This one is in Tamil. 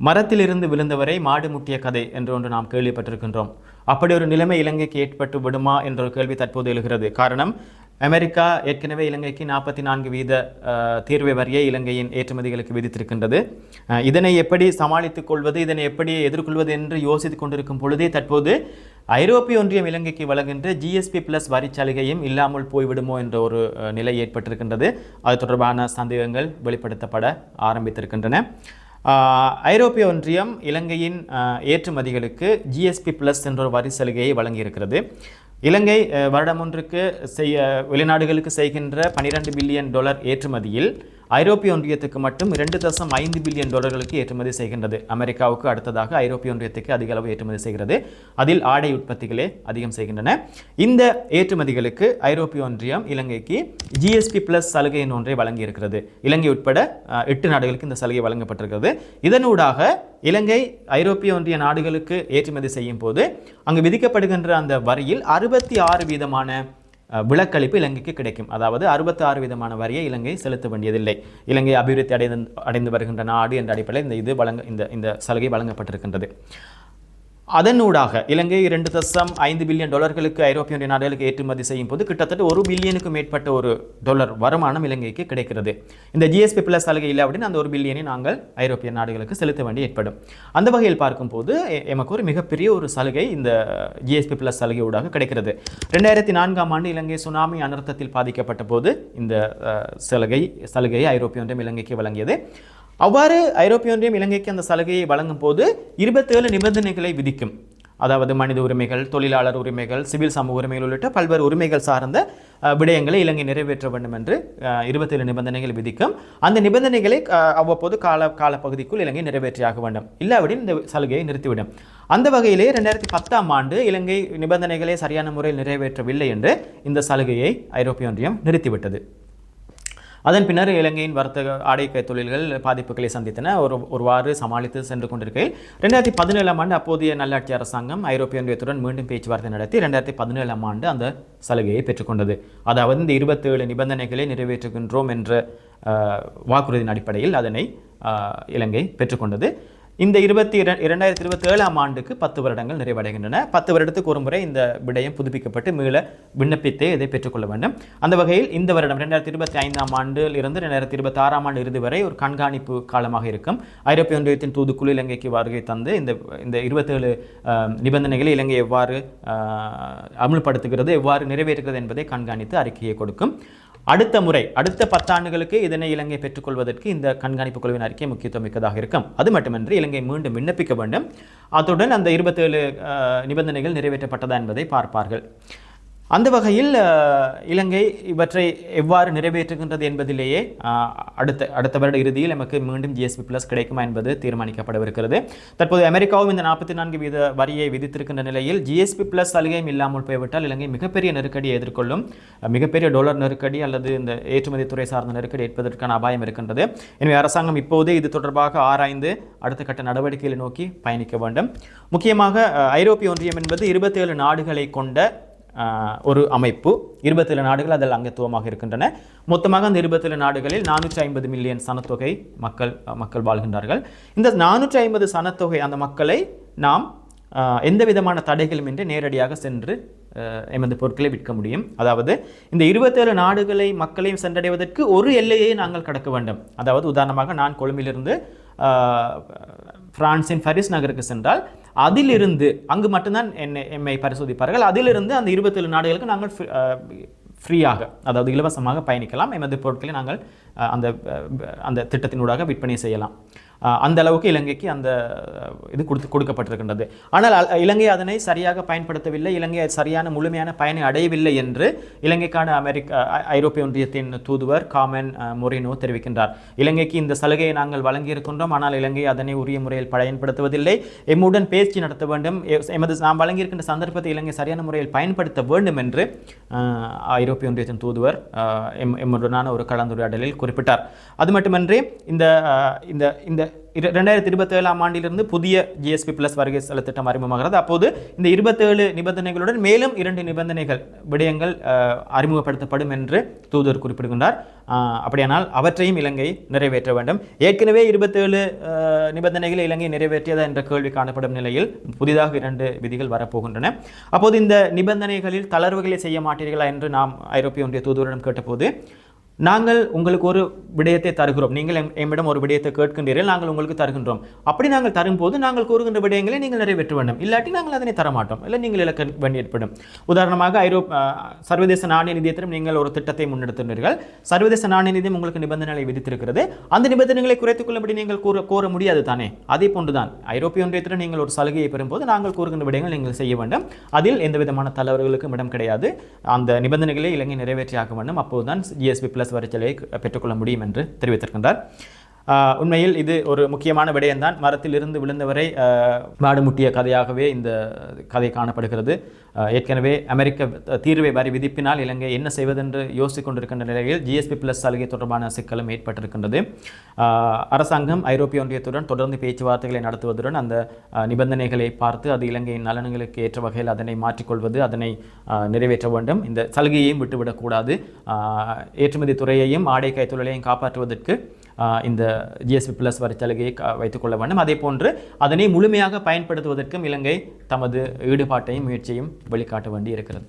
மரத்திலிருந்து விழுந்தவரை மாடு முட்டிய கதை என்று ஒன்று நாம் கேள்விப்பட்டிருக்கின்றோம். அப்படி ஒரு நிலைமை இலங்கைக்கு ஏற்பட்டு விடுமா என்ற ஒரு கேள்வி தற்போது எழுகிறது. காரணம் அமெரிக்கா ஏற்கனவே இலங்கைக்கு நாற்பத்தி நான்கு வீத தீர்வை வரியை இலங்கையின் ஏற்றுமதிகளுக்கு விதித்திருக்கின்றது. இதனை எப்படி சமாளித்துக் கொள்வது இதனை எப்படி எதிர்கொள்வது என்று யோசித்துக் கொண்டிருக்கும் பொழுதே தற்போது ஐரோப்பிய ஒன்றியம் இலங்கைக்கு வழங்குகின்ற ஜிஎஸ்பி பிளஸ் வரிச்சலுகையும் இல்லாமல் போய்விடுமோ என்ற ஒரு நிலை ஏற்பட்டிருக்கின்றது. அது தொடர்பான சந்தேகங்கள் வெளிப்படுத்தப்பட ஆரம்பித்திருக்கின்றன. ஐரோப்பிய ஒன்றியம் இலங்கையின் ஏற்றுமதிகளுக்கு ஜிஎஸ்பி பிளஸ் என்ற ஒரு வரி சலுகையை வழங்கியிருக்கிறது. இலங்கை வருடம் ஒன்றுக்கு செய்ய வெளிநாடுகளுக்கு செய்கின்ற 12 பில்லியன் டாலர் ஏற்றுமதியில் ஐரோப்பிய ஒன்றியத்துக்கு மட்டும் இரண்டு தசம் ஐந்து பில்லியன் டாலர்களுக்கு ஏற்றுமதி செய்கின்றது. அமெரிக்காவுக்கு அடுத்ததாக ஐரோப்பிய ஒன்றியத்துக்கு அதிக அளவு ஏற்றுமதி செய்கிறது. அதில் ஆடை உற்பத்திகளே அதிகம் செய்கின்றன. இந்த ஏற்றுமதிகளுக்கு ஐரோப்பிய ஒன்றியம் இலங்கைக்கு ஜிஎஸ்பி பிளஸ் சலுகை ஒன்றை வழங்கியிருக்கிறது. இலங்கை உட்பட எட்டு நாடுகளுக்கு இந்த சலுகை வழங்கப்பட்டிருக்கிறது. இதனூடாக இலங்கை ஐரோப்பிய ஒன்றிய நாடுகளுக்கு ஏற்றுமதி செய்யும் போது அங்கு விதிக்கப்படுகின்ற அந்த வரியில் அறுபத்தி ஆறு வீதமான விலக்களிப்பு இலங்கைக்கு கிடைக்கும். அதாவது அறுபத்தி ஆறு விதமான வரியை இலங்கை செலுத்த வேண்டியதில்லை. இலங்கை அபிவிருத்தி அடைந்து அடைந்து வருகின்ற நாடு என்ற அடிப்படையில் இந்த இது வழங்க இந்த இந்த சலுகை வழங்கப்பட்டிருக்கின்றது. அதனூடாக இலங்கை இரண்டு தசம் ஐந்து பில்லியன் டாலர்களுக்கு ஐரோப்பிய ஒன்றிய நாடுகளுக்கு ஏற்றுமதி செய்யும் போது கிட்டத்தட்ட ஒரு பில்லியனுக்கு மேற்பட்ட ஒரு டாலர் வருமானம் இலங்கைக்கு கிடைக்கிறது. இந்த ஜிஎஸ்பி பிளஸ் சலுகை இல்லை அப்படின்னு அந்த ஒரு பில்லியனை நாங்கள் ஐரோப்பிய நாடுகளுக்கு செலுத்த வேண்டி ஏற்படும். அந்த வகையில் பார்க்கும்போது எமக்கு ஒரு மிகப்பெரிய ஒரு சலுகை இந்த ஜிஎஸ்பி பிளஸ் சலுகை ஊடாக கிடைக்கிறது. ரெண்டாயிரத்தி நான்காம் ஆண்டு இலங்கை சுனாமி அனர்த்தத்தில் பாதிக்கப்பட்ட போது இந்த சலுகை சலுகையை ஐரோப்பிய ஒன்றியம் இலங்கைக்கு வழங்கியது. அவ்வாறு ஐரோப்பிய ஒன்றியம் இலங்கைக்கு அந்த சலுகையை வழங்கும் போது இருபத்தேழு நிபந்தனைகளை விதிக்கும். அதாவது மனித உரிமைகள் தொழிலாளர் உரிமைகள் சிவில் சமூக உரிமைகள் உள்ளிட்ட பல்வேறு உரிமைகள் சார்ந்த விடயங்களை இலங்கை நிறைவேற்ற வேண்டும் என்று இருபத்தேழு நிபந்தனைகள் விதிக்கும். அந்த நிபந்தனைகளை அவ்வப்போது கால காலப்பகுதிக்குள் இலங்கை நிறைவேற்றியாக வேண்டும். இல்லாவிடில் இந்த சலுகையை நிறுத்திவிடும். அந்த வகையிலே ரெண்டாயிரத்தி பத்தாம் ஆண்டு இலங்கை நிபந்தனைகளை சரியான முறையில் நிறைவேற்றவில்லை என்று இந்த சலுகையை ஐரோப்பிய ஒன்றியம் நிறுத்திவிட்டது. அதன் பின்னர் இலங்கையின் வர்த்தக ஆடை தொழில்கள் பாதிப்புகளை சந்தித்தன. ஒரு ஒருவாறு சமாளித்து சென்று கொண்டிருக்கையில் ரெண்டாயிரத்தி பதினேழாம் ஆண்டு அப்போதைய நல்லாட்சி அரசாங்கம் ஐரோப்பிய ஒன்றியத்துடன் மீண்டும் பேச்சுவார்த்தை நடத்தி ரெண்டாயிரத்தி பதினேழாம் ஆண்டு அந்த சலுகையை பெற்றுக்கொண்டது. அதாவது இந்த இருபத்தேழு நிபந்தனைகளை நிறைவேற்றுகின்றோம் என்ற வாக்குறுதியின் அடிப்படையில் அதனை இலங்கை பெற்றுக்கொண்டது. இந்த இருபத்தி இர இரண்டாயிரத்தி இருபத்தி ஏழாம் ஆண்டுக்கு பத்து வருடங்கள் நிறைவடைகின்றன. பத்து வருடத்துக்கு ஒரு முறை இந்த விடயம் புதுப்பிக்கப்பட்டு மீள விண்ணப்பித்தே இதை பெற்றுக்கொள்ள வேண்டும். அந்த வகையில் இந்த வருடம் ரெண்டாயிரத்தி இருபத்தி ஐந்தாம் ஆண்டில் இருந்து ரெண்டாயிரத்தி இருபத்தி ஆறாம் ஆண்டு இறுதி வரை ஒரு கண்காணிப்பு காலமாக இருக்கும். ஐரோப்பிய ஒன்றியத்தின் தூதுக்குழு இலங்கைக்கு வருகை தந்து இந்த இந்த இருபத்தேழு நிபந்தனைகளை இலங்கை எவ்வாறு அமுல்படுத்துகிறது எவ்வாறு நிறைவேற்றுகிறது என்பதை கண்காணித்து அறிக்கையை கொடுக்கும். அடுத்த முறை அடுத்த பத்தாண்டுகளுக்கு இதனை இலங்கை பெற்றுக்கொள்வதற்கு இந்த கண்காணிப்பு குழுவின் அறிக்கை முக்கியத்துவம் மிக்கதாக இருக்கும். அது மட்டுமின்றி இலங்கை மீண்டும் விண்ணப்பிக்க வேண்டும். அத்துடன் அந்த இருபத்தேழு நிபந்தனைகள் நிறைவேற்றப்பட்டதா என்பதை பார்ப்பார்கள். அந்த வகையில் இலங்கை இவற்றை எவ்வாறு நிறைவேற்றுகின்றது என்பதிலேயே அடுத்த அடுத்த வருட இறுதியில் நமக்கு மீண்டும் ஜிஎஸ்பி பிளஸ் கிடைக்குமா என்பது தீர்மானிக்கப்படவிருக்கிறது. தற்போது அமெரிக்காவும் இந்த நாற்பத்தி நான்கு வீத வரியை விதித்திருக்கின்ற நிலையில் ஜிஎஸ்பி பிளஸ் சலுகையும் இல்லாமல் போய்விட்டால் இலங்கை மிகப்பெரிய நெருக்கடியை எதிர்கொள்ளும் மிகப்பெரிய டாலர் நெருக்கடி அல்லது இந்த ஏற்றுமதி துறை சார்ந்த நெருக்கடி ஏற்பதற்கான அபாயம் இருக்கின்றது. எனவே அரசாங்கம் இப்போதே இது தொடர்பாக ஆராய்ந்து அடுத்த கட்ட நடவடிக்கைகளை நோக்கி பயணிக்க வேண்டும். முக்கியமாக ஐரோப்பிய ஒன்றியம் என்பது இருபத்தேழு நாடுகளை கொண்ட ஒரு அமைப்பு. இருபத்தேழு நாடுகள் அதில் அங்கத்துவமாக இருக்கின்றன. மொத்தமாக அந்த இருபத்தேழு நாடுகளில் நானூற்றி ஐம்பது மில்லியன் சனத்தொகை மக்கள் மக்கள் வாழ்கின்றார்கள். இந்த நானூற்றி ஐம்பது சனத்தொகை அந்த மக்களை நாம் எந்த விதமான தடைகளுமின்றி நேரடியாக சென்று எமது பொருட்களை விற்க முடியும். அதாவது இந்த இருபத்தேழு நாடுகளை மக்களையும் சென்றடைவதற்கு ஒரு எல்லையை நாங்கள் கடக்க வேண்டும். அதாவது உதாரணமாக நான் கொழும்பிலிருந்து பிரான்சின் ஃபரிஸ் நகருக்கு சென்றால் அதிலிருந்து அங்கு மட்டும்தான் என்னை எம்மை பரிசோதிப்பார்கள். அதிலிருந்து அந்த இருபத்தேழு நாடுகளுக்கு நாங்கள் ஃப்ரீயாக அதாவது இலவசமாக பயணிக்கலாம். எமது பொருட்களை நாங்கள் அந்த அந்த திட்டத்தினூடாக விற்பனை செய்யலாம். அந்த அளவுக்கு இலங்கைக்கு அந்த இது கொடுத்து கொடுக்கப்பட்டிருக்கின்றது. ஆனால் இலங்கை அதனை சரியாக பயன்படுத்தவில்லை. இலங்கை சரியான முழுமையான பயனை அடையவில்லை என்று இலங்கைக்கான அமெரிக்க ஐரோப்பிய ஒன்றியத்தின் தூதுவர் காமன் மொரினோ தெரிவிக்கின்றார். இலங்கைக்கு இந்த சலுகையை நாங்கள் வழங்கியிருக்கின்றோம். ஆனால் இலங்கை அதனை உரிய முறையில் பயன்படுத்துவதில்லை. எம்முடன் பேச்சு நடத்த வேண்டும். எமது நாம் வழங்கியிருக்கின்ற சந்தர்ப்பத்தை இலங்கை சரியான முறையில் பயன்படுத்த வேண்டும் என்று ஐரோப்பிய ஒன்றியத்தின் தூதுவர் எம் எம்முடனான ஒரு கலந்துரையாடலில் குறிப்பிட்டார். அது மட்டுமன்றி இந்த இந்த இந்த இந்த ரெண்டாயிரத்தி இருபத்தேழாம் ஆண்டிலிருந்து புதிய ஜிஎஸ்பி பிளஸ் வருகை செலவு திட்டம் அறிமுகமாகிறது. அப்போது இந்த இருபத்தேழு நிபந்தனைகளுடன் மேலும் இரண்டு நிபந்தனைகள் விடயங்கள் அறிமுகப்படுத்தப்படும் என்று தூதர் குறிப்பிடுகின்றார். அப்படியானால் அவற்றையும் இலங்கை நிறைவேற்ற வேண்டும். ஏற்கனவே இருபத்தேழு நிபந்தனைகளை இலங்கை நிறைவேற்றியதா என்ற கேள்வி காணப்படும் நிலையில் புதிதாக இரண்டு விதிகள் வரப்போகின்றன. அப்போது இந்த நிபந்தனைகளில் தளர்வுகளை செய்ய மாட்டீர்களா என்று நாம் ஐரோப்பிய ஒன்றிய தூதுவரிடம் கேட்டபோது நாங்கள் உங்களுக்கு ஒரு விடயத்தை தருகிறோம். நீங்கள் எம்- எம்மிடம் ஒரு விடயத்தை கேட்கின்றீர்கள் நாங்கள் உங்களுக்கு தருகின்றோம். அப்படி நாங்கள் தரும்போது நாங்கள் கூறுகின்ற விடயங்களை நீங்கள் நிறைவேற்ற வேண்டும். இல்லாட்டி நாங்கள் அதனை தரமாட்டோம். இல்லை நீங்கள் இழக்க வேண்டி ஏற்படும் உதாரணமாக ஐரோப் சர்வதேச நாணய நிதியத்திலும் நீங்கள் ஒரு திட்டத்தை முன்னெடுத்துள்ளீர்கள் சர்வதேச நாணய நிதியம் உங்களுக்கு நிபந்தனைகளை விதித்திருக்கிறது. அந்த நிபந்தனைகளை குறைத்துக் கொள்ளும்படி நீங்கள் கூற கோர முடியாது தானே? அதே போன்றுதான். ஐரோப்பிய ஒன்றியத்தில் நீங்கள் ஒரு சலுகையை பெறும்போது நாங்கள் கூறுகின்ற விடயங்கள் நீங்கள் செய்ய வேண்டும். அதில் எந்த விதமான தலைவர்களுக்கும் இடம் கிடையாது. அந்த நிபந்தனைகளை இலங்கை நிறைவேற்றியாக வேண்டும். அப்போதுதான் ஜிஎஸ்பி பிளஸ் வரிச்சலையை பெற்றுக்கொள்ள முடியும் என்று தெரிவித்திருக்கின்றார். உண்மையில் இது ஒரு முக்கியமான விடயம்தான். மரத்திலிருந்து விழுந்தவரை ஆஹ் மாடு முட்டிய கதையாகவே இந்த கதை காணப்படுகிறது. ஏற்கனவே அமெரிக்க தீர்வை வரி விதிப்பினால் இலங்கை என்ன செய்வதென்று யோசித்துக் கொண்டிருக்கின்ற நிலையில் ஜிஎஸ்பி பிளஸ் சலுகை தொடர்பான சிக்கலும் ஏற்பட்டிருக்கின்றது. அரசாங்கம் ஐரோப்பிய ஒன்றியத்துடன் தொடர்ந்து பேச்சுவார்த்தைகளை நடத்துவதுடன் அந்த நிபந்தனைகளை பார்த்து அது இலங்கையின் நலன்களுக்கு ஏற்ற வகையில் அதனை மாற்றிக்கொள்வது அதனை நிறைவேற்ற வேண்டும். இந்த சலுகையையும் விட்டுவிடக்கூடாது. ஏற்றுமதி துறையையும் ஆடை கைத்தொழிலையும் காப்பாற்றுவதற்கு இந்த ஜிஎஸ்பி பிளஸ் வரிச்சலுகையை க- வைத்துக்கொள்ள வேண்டும். அதே போன்று அதனை முழுமையாக பயன்படுத்துவதற்கும் இலங்கை தமது ஈடுபாட்டையும் முயற்சியையும் வெளிக்காட்ட வேண்டி இருக்கிறது.